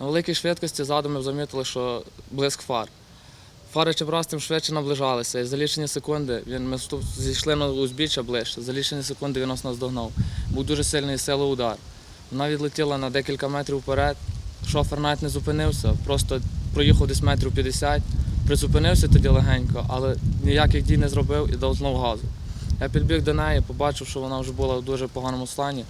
На великій швидкості ззаду ми замітили, що блиск фар. Фари чим раз тим швидше наближалися. І за лічені секунди він, ми зійшли на узбіччя ближче. За лічені секунди він нас наздогнав. Був дуже сильний сили удар. Вона відлетіла на декілька метрів вперед. Шофер навіть не зупинився, просто проїхав десь метрів 50, призупинився тоді легенько, але ніяких дій не зробив і дав знову газу. Я підбіг до неї, побачив, що вона вже була в дуже поганому стані.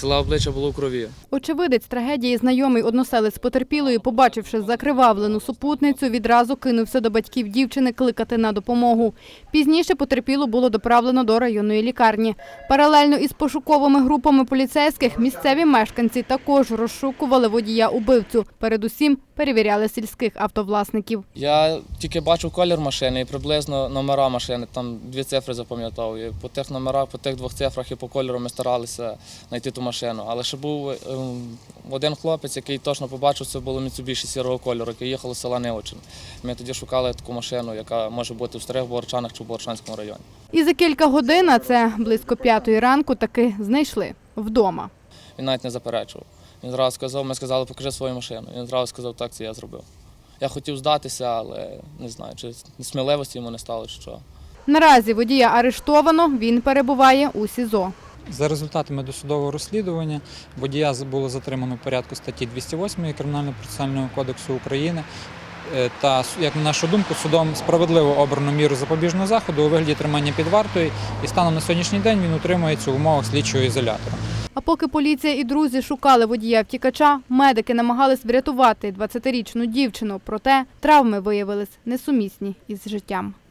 Ціле обличчя було в крові. Очевидець трагедії, знайомий односелець потерпілої, побачивши закривавлену супутницю, відразу кинувся до батьків дівчини кликати на допомогу. Пізніше потерпілу було доправлено до районної лікарні. Паралельно із пошуковими групами поліцейських місцеві мешканці також розшукували водія убивцю. Передусім перевіряли сільських автовласників. Я тільки бачив колір машини і приблизно номера машини, там дві цифри запам'ятав. І по тих номерах, по тих двох цифрах і по кольору ми старалися знайти ту машину. Але ще був ем, один хлопець, який точно побачив, це було Mitsubishi сірого кольору, яке їхало з села Неочин. Ми тоді шукали таку машину, яка може бути в старих Борчанах чи в Борчанському районі. І за кілька годин, а це близько п'ятої ранку, таки знайшли вдома. Він навіть не заперечував. Він зразу сказав, ми сказали, покажи свою машину. Він зразу сказав, так, це я зробив. Я хотів здатися, але не знаю, чи сміливості йому не стало, чи що. Наразі водія арештовано, він перебуває у СІЗО. За результатами досудового розслідування водія було затримано в порядку статті 208 Кримінального процесуального кодексу України. Е, Та, як на нашу думку, судом справедливо обрано міру запобіжного заходу у вигляді тримання під вартою, і станом на сьогоднішній день він утримується в умовах слідчого ізолятора. А поки поліція і друзі шукали водія втікача, медики намагались врятувати 20-річну дівчину. Проте травми виявились несумісні із життям.